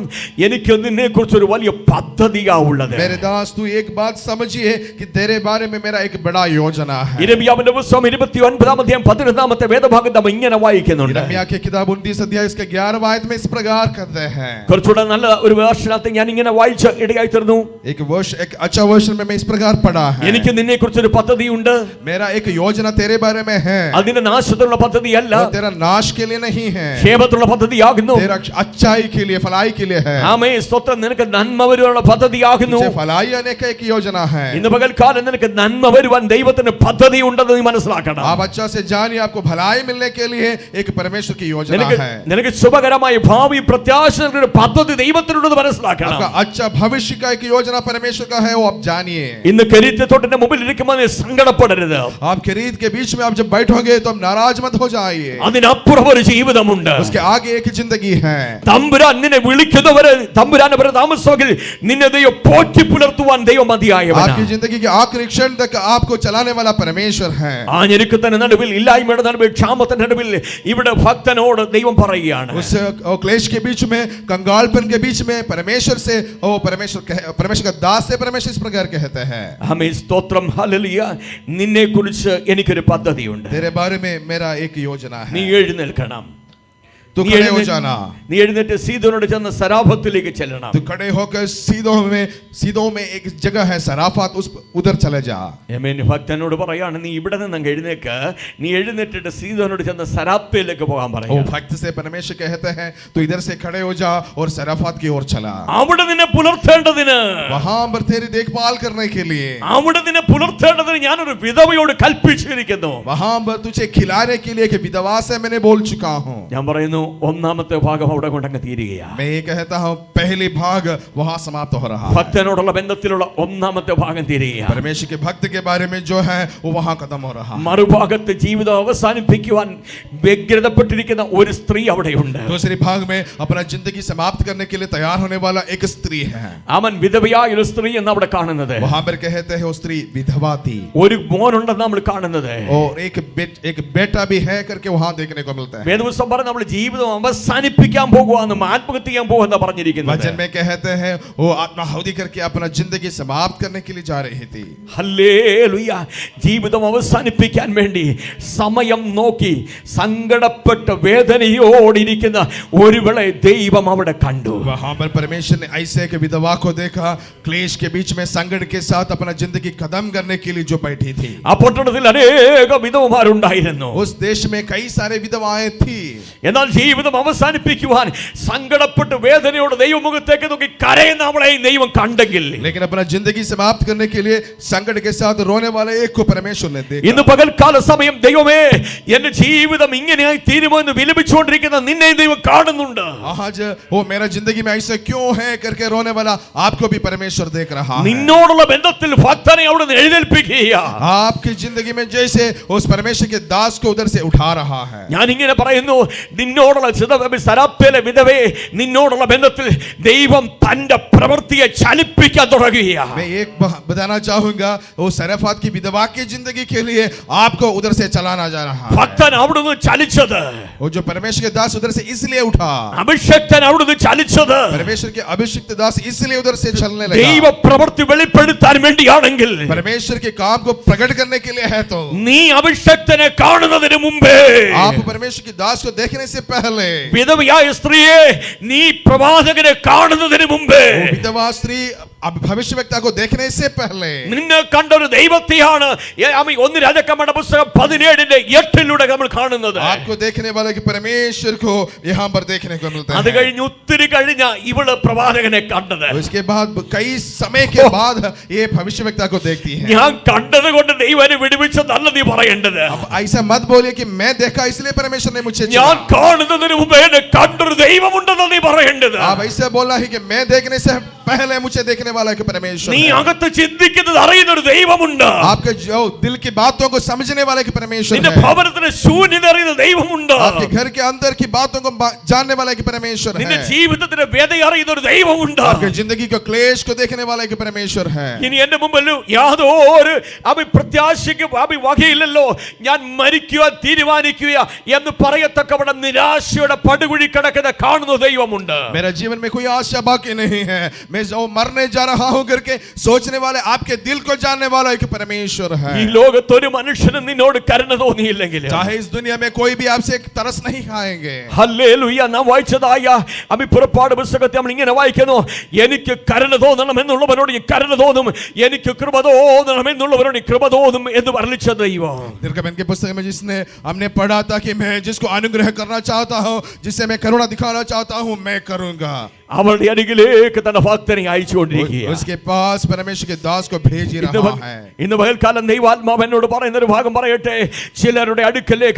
എനിക്ക് നിന്നെ കുറിച്ച് ഒരു വലിയ പദ്ധതിയാ ഉള്ളത്
मेरे दास तू एक बात समझिए कि तेरे बारे में मेरा एक बड़ा योजना है
ഇരമ്യാവിന്റെ പുസ്തകം ഇരുപത്തി ഒൻപതാം അധ്യായം പതിനൊന്നാമത്തെ വേദഭാഗം നാം ഇങ്ങനെ വായിക്കുന്നുണ്ട്
यिर्मयाह की किताब उनतीस अध्याय इसके ग्यारह आयत में इस प्रकार करते हैं
കുറച്ചുകൂടെ നല്ല ഒരു വേർഷനകത്ത് ഞാൻ ഇങ്ങനെ വായിച്ച് ഇടയായി തീർന്നു
एक वर्ष एक अच्छा वर्ष में मैं इस प्रकार पढ़ा है
എനിക്ക് നിന്നെ കുറിച്ചൊരു പദ്ധതിയുണ്ട്
मेरा एक योजना तेरे बारे में है
അതിന്റെ നാശത്തിലുള്ള പദ്ധതിയല്ല
वो तेरा नाश के लिए नहीं है
ക്ഷേമത്തിലുള്ള പദ്ധതിയാകുന്നു
तेरा अच्छाई के लिए फलाई के लिए है
ആമേ സ്തോത്രം നിനക്ക് നന്മ വരുവാനുള്ള പദ്ധതിയാകുന്നു
तुझे फलाई आने का एक योजना है
ഇന്ന് പകൽക്കാലം നിനക്ക് നന്മ വരുവാൻ ദൈവത്തിന് പദ്ധതി ഉണ്ടെന്ന് നീ മനസ്സിലാക്കണം.
ആ ബച്ചാ സേ ജാനി ആപ്കോ ഭലായി മിൽനെ കേ ലിയേ ഏക് പരമേശ്വർ കി
യോജന
ഹൈ.
നിനക്ക് ശുഭകരമായ ഭാവി പ്രത്യാശകളുടെ ഒരു പദ്ധതി ദൈവത്തിനുണ്ടെന്ന് മനസ്സിലാക്കണം.
അച്ഛാ ഭവിഷ്യ കാ ഏക യോജന പരമേശ്വർ കാ ഹൈ ഓ ആപ് ജാനിയേ.
ഇന്ന് കരീത്തെ തോട്ടിന്റെ മുമ്പിൽ ഇരിക്കുമ്പോൾ നീ സങ്കടപ്പെടരുത്.
ആപ് കരീത് കെ ബീച്ച് മേ ആപ് ജബ് ബൈഠോഗേ തോ നാരാജ് മത് ഹോ ജായിയേ.
അതിനപ്പുറം ഒരു ജീവിതമുണ്ട്.
ഉസ്കെ ആഗേ ഏക് ജിന്ദഗി ഹൈ.
തമ്പുരാൻ നിന്നെ വിളിക്കുന്നവരെ തംബുരാനെ വരെ താമസമെങ്കിൽ നിന്നെ ദൈവം പോറ്റി പുലർത്തുവാൻ ദൈവം
മതിയായവനാണ്. जिंदगी के आखिरी क्षण तक आपको चलाने वाला परमेश्वर है
ആ ഞെരുക്കത്തിന്റെ നടുവിൽ ഇല്ലായ്മയുടെ നടുവിൽ ക്ഷാമത്തിന്റെ നടുവിൽ ഇവിടെ ഭക്തനോട് ദൈവം പറയുകയാണ്
उस ओ, क्लेश के बीच में कंगालपन के बीच में परमेश्वर से ओ परमेश्वर कह, परमेश्वर का दास से परमेश्वर इस प्रकार कहते हैं
ആമേ സ്തോത്രം ഹല്ലേലൂയ നിന്നെ കുറിച്ച് എനിക്കൊരു പദ്ധതിയുണ്ട്
तेरे बारे में मेरा एक योजना
നീ
है
എഴുന്നേൽക്കണം
तू तू
നീ
खड़े हो
എഴുന്നേ-
जाना
നീ എഴുന്നേറ്റ് സീതോനോട് ചെന്ന് സരാഫത്തിലേക്ക് ചെല്ലണം
तू खड़े होकर सीधों में सीधों में एक जगह है सराफात उस उधर चले जा
യമേൻ ഭക്തനോട് പറയാണ് നീ ഇവിടെ നിന്ന് അങ്ങ് എഴുന്നേക്ക് നീ എഴുന്നേറ്റിട്ട് സീതോനോട് ചെന്ന് സരാപ്പയിലേക്ക് പോകാൻ
ओ
പറയാം
भक्त से परमेश्वर कहते हैं तू इधर से खड़े हो जा और सराफात की ओर चला
അവിടെ നിന്നെ പുലർത്തേണ്ടതിന്
वहां पर तेरी देखभाल करने के लिए
അവിടെ നിന്നെ പുലർത്തേണ്ടതിന് ഞാനൊരു വിധവയോട് കൽപ്പിച്ചിരിക്കുന്നു
वहां पर तुझे खिलाने के लिए एक विधवा से मैंने बोल चुका हूँ
ഞാൻ പറയുന്നു ഒന്നാമത്തെ ഭാഗം അവിടെ കൊണ്ടങ്ങ്
തീരുകയാണ്
ഭക്തനോടുള്ള ബന്ധത്തിലുള്ള ഒന്നാമത്തെ ഭാഗം
തീരുകയാണ്
മറുഭാഗത്ത് ജീവിതം അവസാനിപ്പിക്കുവാൻ വ്യഗ്രതപ്പെട്ടിരിക്കുന്ന ഒരു സ്ത്രീ അവിടെയുണ്ട്.
ജിന്ദഗി സമാപ്ത് കർണ തയ്യാർ ഹോനെ വാല എക് സ്ത്രീ
അവൻ വിധവയായ ഒരു സ്ത്രീ എന്ന് അവിടെ കാണുന്നത്.
സ്ത്രീ വിധവാ
ഒരു മോനുണ്ടെന്ന് നമ്മൾ കാണുന്നത്. വേദപുസ്തകം പറഞ്ഞ നമ്മൾ ജീവിതം അവസാനിപ്പിക്കാൻ പോകുവാന്നും ആത്മഹത്യ ചെയ്യാൻ പോകുന്ന പറഞ്ഞിരിക്കുന്നത്
वचन में कहते हैं वो आत्माहुति करके अपना जिंदगी समाप्त करने के लिए जा रही थी
ഹല്ലേലൂയ ജീവിതം അവസാനിപ്പിക്കാൻ വേണ്ടി സമയം നോക്കി സങ്കടപ്പെട്ട് വേദനയോടിരിക്കുന്ന ഒരുവളെ ദൈവം അവിടെ കണ്ടു
वहां पर परमेश्वर ने ऐसे एक विधवा को देखा क्लेश के बीच में संकट के साथ अपना जिंदगी खत्म करने के लिए जो बैठी थी
ആ പട്ടണത്തിൽ അനേക വിധവമാരുണ്ടായിരുന്നു
उस देश में कई सारे विधवाएं थी
എന്നാൽ ജീവിതം അവസാനിപ്പിക്കുവാൻ സങ്കടപ്പെട്ട് വേദനയോട് ദൈവമുഖത്തേക്ക് നോക്കി കരയുന്ന അവളെ ദൈവം കണ്ടെങ്കിൽ
लेकिन अपना जिंदगी समाप्त करने के लिए संकट के साथ रोने वाले एक को परमेश्वर ने देखा
ഇന്ന് പകൽക്കാല സമയം ദൈവമേ എന്റെ ജീവിതം ഇങ്ങനെയായി തീരുമോ എന്ന് വിലപിച്ചുകൊണ്ടിരിക്കുന്ന നിന്നെ ദൈവം കാണുന്നുണ്ട്
आज वो मेरा जिंदगी में ऐसा क्यों है करके रोने वाला आपको भी परमेश्वर देख रहा है
നിന്നോടുള്ള ബന്ധത്തിൽ ഭക്തനെ അവിടെ നിന്ന് എഴുന്നേൽപ്പിക്കുക
आपकी जिंदगी में जैसे उस परमेश्वर के दास को उधर से उठा रहा है
ഞാൻ ഇങ്ങനെ പറയുന്നു നിന്നോടുള്ള ചിത- സരാപ്പയിലെ വിധവേ നിന്നോടുള്ള ബന്ധത്തിൽ ദൈവം തന്റെ പ്രവൃത്തിയെ ചലിപ്പിക്കാൻ തുടങ്ങുകയാണ്
मैं एक ब- बताना चाहूंगा वो सरफात की विधवा की जिंदगी के लिए आपको उधर से चलाना जा रहा है
ഭക്തൻ അവിടുന്ന് ചലിച്ചത്
वो जो परमेश्वर के दास उधर से इसलिए उठा
അഭിഷക്തൻ അവിടുന്ന് ചലിച്ചത്
परमेश्वर के अभिषिक्त दास इसलिए उधर से चलने
ദൈവ
लगा
പ്രവൃത്തി വെളിപ്പെടുത്താൻ വേണ്ടിയാണെങ്കിൽ
परमेश्वर के काम को प्रकट करने के लिए है तो
നീ അഭിഷക്തനെ കാണുന്നതിന് മുമ്പേ
आप परमेश्वर के दास को देखने से पहले
വിധവയായ സ്ത്രീയെ നീ പ്രവാചകനെ കാണുന്നതിന് മുമ്പ്
വിധവാ സ്ത്രീ स्त्री अब भविष्यवक्ता को देखने से पहले
നിന്നെ കണ്ട ഒരു ദൈവത്തെയാണ് ഏ- ആമി ഒന്ന് രാജക്കമ്മയുടെ പുസ്തകം പതിനേഴിന്റെ എട്ടിലൂടെ നമ്മൾ കാണുന്നത്
आपको देखने वाले के परमेश्वर को यहाँ पर देखने को मिलता
അത്
है
കഴിഞ്ഞ് ഒത്തിരി കഴിഞ്ഞ ഇവള് പ്രവാചകനെ കണ്ടത്
उसके बाद कई समय के बाद ये भविष्यवक्ता को देखती है
ഞാൻ കണ്ടത് കൊണ്ട് ദൈവനെ വിടുവിച്ചതല്ല നീ പറയേണ്ടത്
अब ऐसा मत बोलिए कि मैं देखा इसलिए परमेश्वर ने मुझे
ഞാൻ
चुना।
കാണുന്നതിന് മുമ്പ് എന്നെ കണ്ടൊരു ദൈവമുണ്ടെന്ന് നീ പറയേണ്ടത്
आप ऐसा बोला है कि मैं देखने से पहले मुझे देखने वाला एक परमेश्वर
നീ
है।
അകത്ത് ചിന്തിക്കുന്നത് അറിയുന്ന ഒരു ദൈവമുണ്ട്
आपके जो दिल की बातों को समझने वाला एक परमेश्वर
നിന്റെ
है
ഭവനത്തിന് ശൂന്യത അറിയുന്ന ദൈവമുണ്ട്
आपके घर के अंदर की बातों को बा- जानने वाला एक परमेश्वर
നിന്റെ
है
ജീവിതത്തിന്റെ വ്യത അറിയുന്ന ഒരു ദൈവമുണ്ട്
आपके जिंदगी को क्लेश को देखने वाला एक परमेश्वर है
ഇനി എന്റെ മുമ്പിൽ യാതൊരു അഭി പ്രത്യാശയ്ക്ക് അഭി വകയില്ലല്ലോ ഞാൻ മരിക്കുവാൻ തീരുമാനിക്കുക എന്ന് പറയത്തക്കവണ്ണം നിരാശയുടെ പടുകുഴി കിടക്കുന്ന കാണുന്ന ദൈവമുണ്ട്
मेरा जीवन में कोई आशा बाकी नहीं है मैं जो मरने जा रहा हूं करके सोचने वाले आपके दिल को जानने वाला एक परमेश्वर है
ഈ ലോകത്ത് ഒരു മനുഷ്യനും നിന്നോട് കരുണ തോന്നിയില്ലെങ്കിൽ
चाहे इस दुनिया में कोई भी आपसे एक तरस नहीं खाएंगे
ഹല്ലേലൂയ നാം വായിച്ചതായ അഭി പുറപ്പാട് പുസ്തകത്തെ നമ്മൾ ഇങ്ങനെ വായിക്കുന്നു എനിക്ക് കരുണ തോന്നണം എന്നുള്ളവരോട് ഈ കരുണ തോന്നും എനിക്ക് കൃപ തോന്നണം എന്നുള്ളവരോട് ഈ കൃപ തോന്നും എന്ന് വർണ്ണിച്ച ദൈവം
निर्गमन के पुस्तक में जिसने हमने पढ़ा था कि मैं जिसको अनुग्रह करना चाहता हूं जिससे मैं करुणा दिखाना चाहता हूं मैं करूंगा
हमारे यानी एक तरह वक्त नहीं आई चोड़ी की है
उसके पास परमेश्वर के दास को भेज ही रहा है
इन भयल कालन नहीं वाल माँ बहनों डे पारा इन भाग मरे ये टे चिल्ला रोड़े आड़ के लिए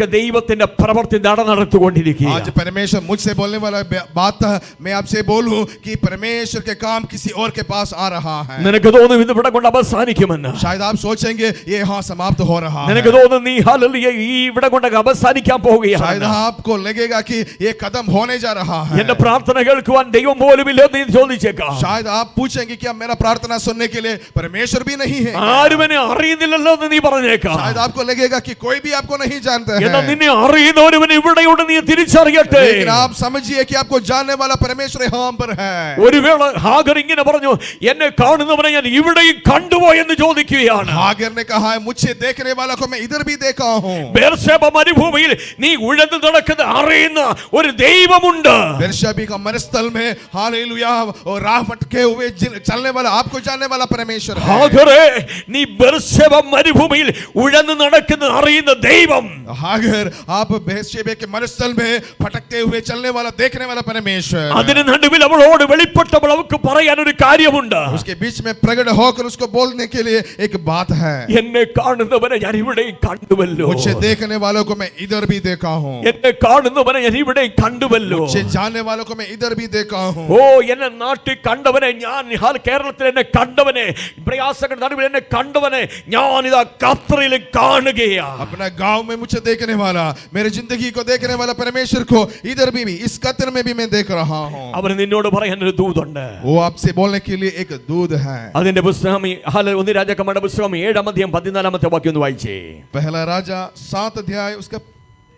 ने प्रवर्ति दारा ना रखते गोंडी दिखी
आज परमेश्वर मुझसे बोलने वाला बात मैं आपसे बोलूँ कि परमेश्वर के काम किसी और के पास आ रहा है।
मैंने कहा उन्हें विद बड़ा गुंडा बस सानी के मन
शायद आप सोचेंगे ये हाँ समाप्त हो रहा है।
मैंने कहा उन्हें नहीं हाल ये बड़ा गुंडा
का
बस सानी क्या पहुँच गया शायद
आपको लगेगा कि ये कदम होने जा रहा है।
ये प्रार्थना कर कुआँ देवों പോലും ഇല്ലെന്ന് നീ ചോദിച്ചേക്കാം
शायद आप पूछेंगे क्या मेरा प्रार्थना सुनने के लिए परमेश्वर भी नहीं है
ആരും എന്നെ അറിയുന്നില്ലല്ലോ എന്ന് നീ പറഞ്ഞേക്കാം
शायद आपको लगेगा कि कोई भी आपको नहीं जानता
എന്നാൽ
है
നിന്നെ അറിയുന്നവരുവൻ ഇവിടെയുണ്ട് നീ തിരിച്ചറിയട്ടെ
लेकिन आप समझिए कि आपको जानने वाला परमेश्वर यहाँ पर है
ഒരു വേള ഹാഗർ ഇങ്ങനെ പറഞ്ഞു എന്നെ കാണുന്നവനെ ഞാൻ ഇവിടെയും കണ്ടുപോ എന്ന് ചോദിക്കുകയാണ്
हागर ने कहा है मुझे देखने वाला को मैं इधर भी देखा हूँ
ബേർശേബ മരുഭൂമിയിൽ നീ ഉഴന്നു നടക്കുന്ന അറിയുന്ന ഒരു ദൈവമുണ്ട്
बेरशबी का मरुस्थल में हालेलुया और राह भटके हुए जिन- चलने वाला आपको जानने वाला परमेश्वर है
ഹാഗറെ നീ ബേർശേബ മരുഭൂമിയിൽ ഉഴന്നു നടക്കുന്ന അറിയുന്ന ദൈവം
हागर आप बेरशेबे के मरुस्थल में भटकते हुए चलने वाला देखने वाला परमेश्वर
അതിന് നടുവിൽ അവളോട് വെളിപ്പെട്ടപ്പോൾ അവൾക്ക് പറയാൻ ഒരു കാര്യമുണ്ട്
उसके बीच में प्रकट होकर उसको बोलने के लिए एक बात है
എന്നെ കാണുന്നവനെ ഞാൻ ഇവിടെയും കണ്ടുവല്ലോ
मुझे देखने वालों को मैं इधर भी देखा हूँ
എന്നെ കാണുന്നവനെ ഞാൻ ഇവിടെയും കണ്ടുവല്ലോ
मुझे जानने वालों को मैं इधर भी देखा हूँ
ഓ എന്നെ നാട്ടിൽ കണ്ടവനെ ഞാൻ ഹാൽ കേരളത്തിൽ എന്നെ കണ്ടവനെ പ്രയാസങ്ങളുടെ നടുവിൽ എന്നെ കണ്ടവനെ ഞാൻ ഇതാ ഖത്തറിൽ കാണുകയാ
अपना गांव में मुझे देखने वाला मेरी जिंदगी को देखने वाला परमेश्वर को इधर भी, भी इस कतर में भी मैं देख रहा हूँ
അവന് നിന്നോട് പറയാൻ ഒരു ദൂതുണ്ട്
वो आपसे बोलने के लिए एक दूध है
അതിന്റെ പുസ്തകം ഈ ഹാല ഒന്ന് രാജാക്കന്മാരുടെ പുസ്തകം ഏഴാം അധ്യായം പതിനാലാമത്തെ വാക്യം ഒന്ന് വായിച്ചേ
पहला राजा सात अध्याय उसका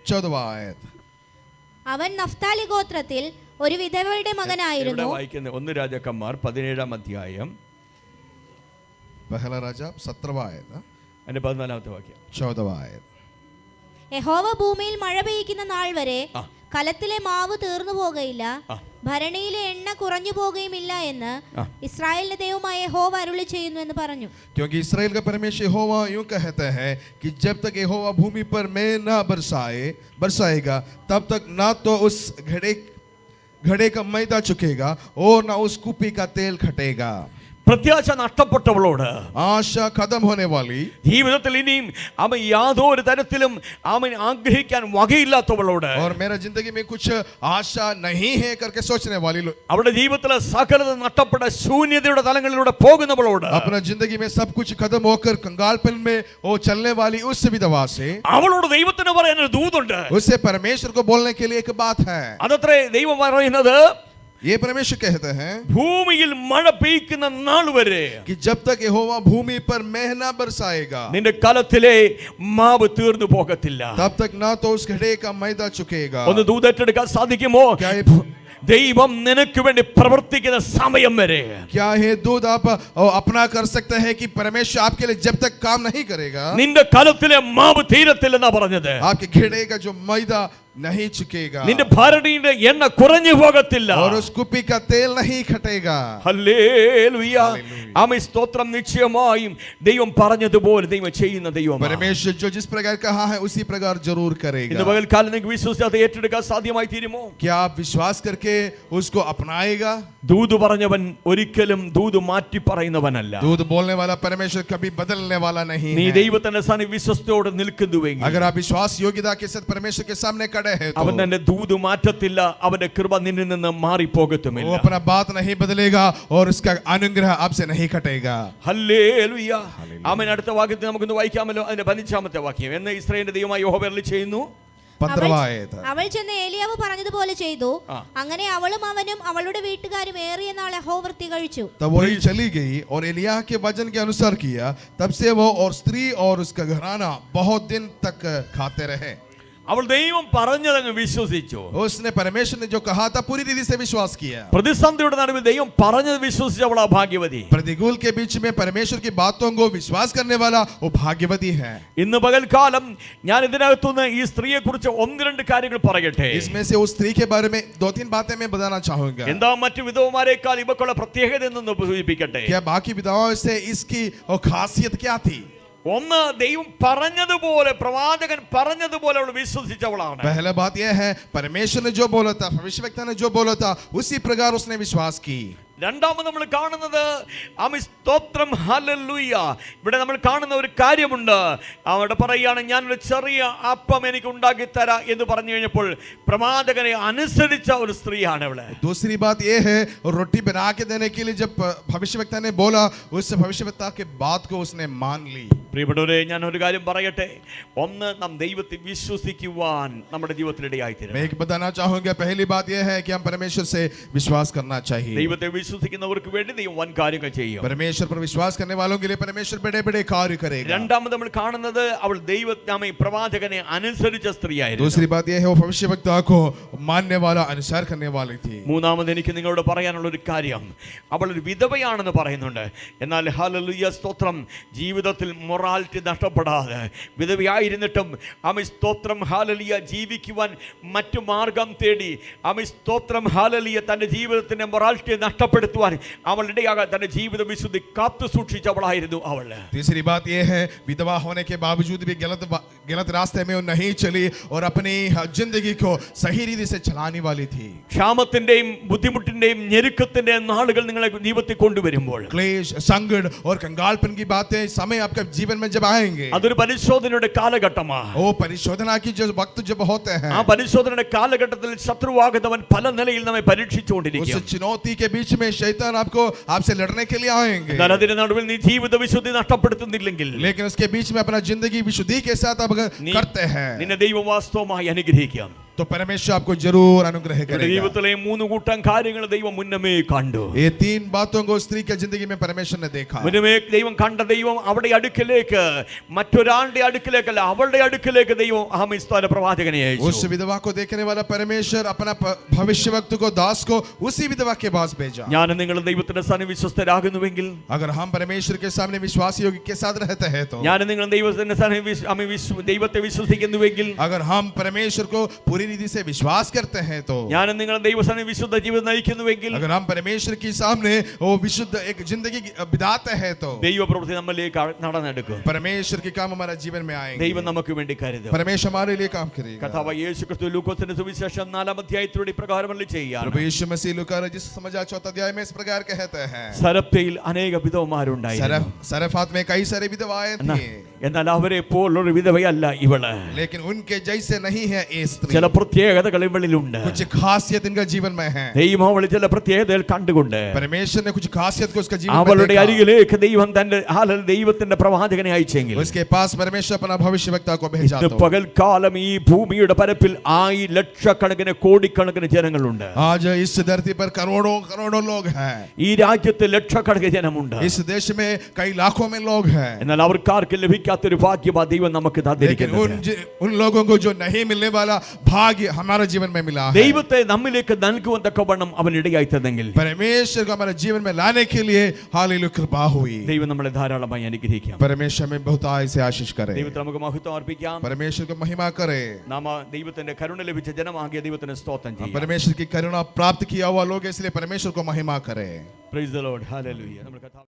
चौदवा आयत
അവൻ നഫ്താലി ഗോത്രത്തിൽ ഒരു വിധവയുടെ
ഇവിടെ
മകനായിരുന്നു
വായിക്കുന്നത് ഒന്ന് രാജാക്കന്മാർ പതിനേഴാം അധ്യായം
पहला राजा सत्रवा आयत
അതിന്റെ പതിനാലാമത്തെ വാക്യം
चौदवा आयत
യഹോവ ഭൂമിയിൽ മഴ പെയ്യ്ക്കുന്ന നാൾ വരെ
ആ.
കലത്തിലെ മാവ് തീർന്നു പോകുകയില്ല
ആ.
ഭരണിയിലെ എണ്ണ കുറഞ്ഞു പോകുകയുമില്ല എന്ന്
ആ.
ഇസ്രായേലിന്റെ ദൈവമായ യഹോവ അരുളി ചെയ്യുന്നു എന്ന് പറഞ്ഞു
क्योंकि इसराइल का परमेश्वर यहोवा यूं कहता है कि जब तक यहोवा भूमि पर मैं ना बरसाए बरसाएगा तब तक ना तो उस घड़े घड़े का मैदा चुकेगा और ना उस कुपी का तेल खटेगा
പ്രത്യാശ നഷ്ടപ്പെട്ടവളോട്.
ആശ കഥ ഹോനെ വാലി
ജീവിതത്തിൽ ഇനിയും അവൻ യാതൊരു തരത്തിലും അവൻ ആഗ്രഹിക്കാൻ വകയില്ലാത്തവളോട്. അവളുടെ ജീവിതത്തിലെ സകലത നഷ്ടപ്പെട്ട ശൂന്യതയുടെ തലങ്ങളിലൂടെ പോകുന്നവളോട്. അവളോട് ദൈവത്തിന് പറയാൻ ഒരു ദൂതുണ്ട്. അതത്രേ ദൈവം പറയുന്നത്
ये परमेश्वर कहते हैं
ഭൂമിയിൽ മഴ പെയ്ക്കുന്ന നാൾ വരെ
कि जब तक यहोवा भूमि पर मेहना बरसाएगा
നിന്റെ കലത്തിലെ മാവ് തീർന്നു പോകത്തില്ല
तब तक ना तो उस घड़े का मैदा चुकेगा
ഒന്ന് ദൂതറ്റെടുക്കാൻ സാധിക്കുമോ
क्या ये
ദൈവം നിനക്ക് വേണ്ടി പ്രവർത്തിക്കുന്ന സമയം വരെ
क्या ये दूध आप ओ, अपना कर सकते हैं कि परमेश्वर आपके लिए जब तक काम नहीं करेगा
നിന്റെ കലത്തിലെ മാവ് തീരത്തില്ലെന്നാ പറഞ്ഞത്
आपके घड़े का जो मैदा नहीं चुकेगा
നിന്റെ ഭരണിയുടെ എണ്ണ കുറഞ്ഞു പോകത്തില്ല.
और उस कुपी का तेल नहीं खटेगा
ഹല്ലേലൂയ.
ഹല്ലേലൂയ.
ആമേൻ. സ്തോത്രം നിശ്ചയമായും ദൈവം പറഞ്ഞതുപോലെ ദൈവം ചെയ്യുന്ന ദൈവം
परमेश्वर जो जिस प्रकार कहा है उसी प्रकार जरूर
ഇന്ന്
करेगा
പകൽക്കാലം നിങ്ങൾക്ക് വിശ്വസിച്ച് അത് ഏറ്റെടുക്കാൻ സാധ്യമായി തീരുമോ
क्या आप विश्वास करके उसको अपनाएगा
ദൂത് പറഞ്ഞവൻ ഒരിക്കലും ദൂത് മാറ്റി പറയുന്നവനല്ല
दूध बोलने वाला परमेश्वर कभी बदलने वाला नहीं
നീ
है
ദൈവത്തിന്റെ സ്ഥാനം വിശ്വസ്തയോടെ നിൽക്കുന്നുവെങ്കിൽ
अगर आप विश्वास योग्यता के साथ परमेश्वर के सामने खड़े हैं
അവൻ
तो
തന്റെ ദൂത് മാറ്റത്തില്ല അവന്റെ കൃപ നിന്നിൽ നിന്ന്
वो
മാറിപ്പോകത്തുമില്ല
अपना बात नहीं बदलेगा और उसका अनुग्रह आपसे नहीं कटेगा
ഹല്ലേലൂയ അവൻ അടുത്ത വാക്യത്തിൽ നമുക്കൊന്ന് വായിക്കാമല്ലോ അതിന്റെ പതിനഞ്ചാമത്തെ വാക്യം എന്ന് ഇസ്രായേലിന്റെ ദൈവമായി യോഹോബ അരുളി ചെയ്യുന്നു
पंद्रवा
അവൾ-
आयत
അവൾ ചെന്ന് ഏലിയാവ് പറഞ്ഞതുപോലെ ചെയ്തു
ആ.
അങ്ങനെ അവളും അവനും അവളുടെ വീട്ടുകാരും ഏറിയ നാൾ യഹോവൃത്തി കഴിച്ചു
तब वही चली गई और एलिया के वचन के अनुसार किया तब से वो और स्त्री और उसका घराना बहुत दिन तक खाते रहे
അവൾ ദൈവം പറഞ്ഞതങ്ങ് വിശ്വസിച്ചു
उसने परमेश्वर ने जो कहा था पूरी रीति से विश्वास किया
പ്രതിസന്ധിയുടെ നടുവിൽ ദൈവം പറഞ്ഞത് വിശ്വസിച്ചവൾ ആ ഭാഗ്യവതി
प्रतिकूल के बीच में परमेश्वर की बातों को विश्वास करने वाला वो भाग्यवती है
ഇന്ന് പകൽക്കാലം ഞാൻ ഇതിനകത്തുനിന്ന് ഈ സ്ത്രീയെ കുറിച്ച് ഒന്ന് രണ്ട് കാര്യങ്ങൾ പറയട്ടെ
इसमें से उस स्त्री के बारे में दो तीन बातें मैं बताना चाहूंगा
എന്താ മറ്റു വിധവമാരെക്കാൾ ഇവക്കുള്ള പ്രത്യേകത എന്നൊന്ന് സൂചിപ്പിക്കട്ടെ
क्या बाकी विधवाओं से इसकी वो खासियत क्या थी
ഒന്ന് ദൈവം പറഞ്ഞതുപോലെ പ്രവാചകൻ പറഞ്ഞതുപോലെ അവൾ വിശ്വസിച്ചവളാണ്
पहला बात यह है परमेश्वर ने जो बोला था भविष्यवक्ता ने जो बोला था उसी प्रकार उसने विश्वास की
രണ്ടാമത് നമ്മൾ കാണുന്നത് ആമി സ്തോത്രം ഹല്ലേലൂയ ഇവിടെ നമ്മൾ കാണുന്ന ഒരു കാര്യമുണ്ട് അവിടെ പറയുകയാണ് ഞാനൊരു ചെറിയ അപ്പം എനിക്ക് ഉണ്ടാക്കി തരാ എന്ന് പറഞ്ഞു കഴിഞ്ഞപ്പോൾ പ്രവാചകനെ അനുസരിച്ച ഒരു സ്ത്രീയാണ് ഇവിടെ
दूसरी बात यह है रोटी बना के देने के लिए जब भविष्यवक्ता ने बोला उस भविष्यवक्ता के बात को उसने मान ली
പ്രിയപ്പെട്ടവരെ ഞാൻ ഒരു കാര്യം പറയട്ടെ ഒന്ന് നാം ദൈവത്തെ വിശ്വസിക്കുവാൻ നമ്മുടെ ജീവിതത്തിലിടയായി തീരണം
मैं एक बताना चाहूंगा पहली बात यह है कि हम परमेश्वर से विश्वास करना चाहिए
ദൈവത്തെ വിശ്വസിക്കുന്നവർക്ക് വേണ്ടി ദൈവം വൻ കാര്യങ്ങൾ ചെയ്യും
परमेश्वर पर विश्वास करने वालों के लिए परमेश्वर बड़े बड़े कार्य करेगा
രണ്ടാമത് നമ്മൾ കാണുന്നത് അവൾ ദൈവത്താമ പ്രവാചകനെ അനുസരിച്ച സ്ത്രീയായിരുന്നു
दूसरी बात यह है वो भविष्य वक्ता को मानने वाला अनुसार करने वाली थी
മൂന്നാമത് എനിക്ക് നിങ്ങളോട് പറയാനുള്ള ഒരു കാര്യം അവൾ ഒരു വിധവയാണെന്ന് പറയുന്നുണ്ട് എന്നാൽ ഹലലുയ സ്തോത്രം ജീവിതത്തിൽ മൊറാലിറ്റി നഷ്ടപ്പെടാതെ വിധവയായിരുന്നിട്ടും അമി സ്തോത്രം ഹാലലിയ ജീവിക്കുവാൻ മറ്റു മാർഗം തേടി അമി സ്തോത്രം ഹാലലിയ തൻ്റെ ജീവിതത്തിൻ്റെ മൊറാലിറ്റി നഷ്ടപ്പെടുത്തുവാൻ അവൾ ഇടയാകാൻ തൻ്റെ ജീവിത വിശുദ്ധി കാത്തു സൂക്ഷിച്ചവളായിരുന്നു അവൾ
तीसरी बात यह है विधवा होने के बावजूद भी गलत गलत रास्ते में वो नहीं चली और अपनी जिंदगी को सही रीति से चलाने वाली थी
ക്ഷാമത്തിൻ്റെയും ബുദ്ധിമുട്ടിൻ്റെയും ഞെരുക്കത്തിൻ്റെയും നാളുകൾ നിങ്ങളെ ജീവിതത്തിൽ കൊണ്ടുവരുമ്പോൾ
क्लेश संकट और कंगालपन की बातें समय आपके जीवन में जब आएंगे
അതൊരു പരിശോധനയുടെ കാലഘട്ടമാണ്
वो परिशोधना की जो वक्त जब होते हैं
ആ പരിശോധനയുടെ കാലഘട്ടത്തിൽ ശത്രുവാകുന്നവൻ പല നിലയിൽ നമ്മെ
उस
പരീക്ഷിച്ചുകൊണ്ടിരിക്കും
चुनौती के बीच में शैतान आपको आपसे लड़ने के लिए आएंगे
എന്നാൽ അതിന്റെ നടുവിൽ നീ ജീവിത വിശുദ്ധി നഷ്ടപ്പെടുത്തുന്നില്ലെങ്കിൽ
लेकिन उसके बीच में अपना जिंदगी विशुद्धि के साथ आप अगर
നീ-
करते हैं
നിന്നെ ദൈവം വാസ്തവമായി അനുഗ്രഹിക്കാം
तो परमेश्वर आपको जरूर अनुग्रह
നിന്റെ
करेगा
ജീവിതത്തിലെ മൂന്ന് കൂട്ടം കാര്യങ്ങൾ ദൈവം മുന്നമേ കണ്ടു
ये तीन बातों को स्त्री की जिंदगी में परमेश्वर ने देखा
മുന്നമേ ദൈവം കണ്ട ദൈവം അവിടെ അടുക്കിലേക്ക് മറ്റൊരാളുടെ അടുക്കിലേക്കല്ല അവളുടെ അടുക്കിലേക്ക് ദൈവം അഹമിസ്ഥാന പ്രവാചകനെ
उस
അയച്ചു
विधवा को देखने वाला परमेश्वर अपना प- भविष्य वक्त को दास को उसी विधवा के पास भेजा
ഞാൻ നിങ്ങൾ ദൈവത്തിന്റെ സ്ഥാനം വിശ്വസ്തരാകുന്നുവെങ്കിൽ
अगर हम परमेश्वर के सामने विश्वासियों के साथ रहते हैं तो
ഞാൻ നിങ്ങൾ ദൈവത്തിന്റെ സ്ഥാനം വിശ്വ- അമ്മ വിശ്വ- ദൈവത്തെ വിശ്വസിക്കുന്നുവെങ്കിൽ
अगर हम परमेश्वर को पूरी रीति से विश्वास करते हैं तो
ഞാൻ നിങ്ങൾ ദൈവസ്ഥാനം വിശുദ്ധ ജീവിതം നയിക്കുന്നുവെങ്കിൽ
अगर हम परमेश्वर के सामने वो विशुद्ध एक जिंदगी बिताते हैं तो
ദൈവപ്രവൃത്തി നമ്മളിലേക്ക് ആ- നടന്നെടുക്കും
परमेश्वर के काम हमारे जीवन में आएंगे
ദൈവം നമുക്ക് വേണ്ടി കരുതും
परमेश्वर हमारे लिए काम करेगा
കഥാവ് യേശു ക്രിസ്തു ലൂക്കോസിന്റെ സുവിശേഷം നാലാം അധ്യായത്തിലൂടെ ഇപ്രകാരം അരുളി ചെയ്യാൻ
प्रभु यीशु मसीह लुका जिस समाचार चौथा अध्याय में इस प्रकार कहते हैं
സരപ്തയിൽ അനേക വിധവമാരുണ്ടായിരുന്നു
सरफ सरफात में कई सारे विधवाएं
എന്നാ-
थी
എന്നാൽ അവരെ പോലുള്ള വിധവയല്ല
ഇവൾ.
ചില പ്രത്യേകതകൾ ഇവളിലുണ്ട്. ദൈവം അവൾ ചില പ്രത്യേകതകൾ കണ്ടുകൊണ്ട് അവളുടെ അരികിലേക്ക് ദൈവം തന്റെ ദൈവത്തിന്റെ പ്രവാചകനെ അയച്ചെങ്കിൽ പകൽക്കാലം ഈ ഭൂമിയുടെ പരപ്പിൽ ആയി ലക്ഷക്കണക്കിന് കോടിക്കണക്കിന് ജനങ്ങളുണ്ട്. ഈ രാജ്യത്ത് ലക്ഷക്കണക്കിന് ജനമുണ്ട്.
എന്നാൽ അവർക്കാർക്ക് ലഭിക്കാൻ कई लाखों में लोग हैं
എന്നാൽ അവർക്കാർക്ക് ലഭിക്കാത്തൊരു ഭാഗ്യമാ ദൈവം നമുക്ക്
लेकिन
തന്നിരിക്കുന്നത്
उन जि- उन लोगों को जो नहीं मिलने वाला भाग्य हमारे जीवन में मिला है
ദൈവത്തെ നമ്മിലേക്ക് നൽകുവാൻ തക്കവണ്ണം അവൻ ഇടയായി തന്നെങ്കിൽ
परमेश्वर को हमारे जीवन में लाने के लिए हालेलुया कृपा हुई
ദൈവം നമ്മളെ ധാരാളമായി അനുഗ്രഹിക്കാം
परमेश्वर में बहुत आय से आशीष करे
ദൈവത്തെ നമുക്ക് മഹത്വം അർപ്പിക്കാം
परमेश्वर को महिमा करे
നാം ആ ദൈവത്തിന്റെ കരുണ ലഭിച്ച ജനമാകിയ ദൈവത്തിന് സ്തോത്രം ചെയ്യാം
परमेश्वर की करुणा प्राप्त किया हुआ लोग हैं, इसलिए परमेश्वर को महिमा करे
പ്രൈസ് ദ ലോർഡ് ഹല്ലേലൂയ നമ്മൾ കഥാ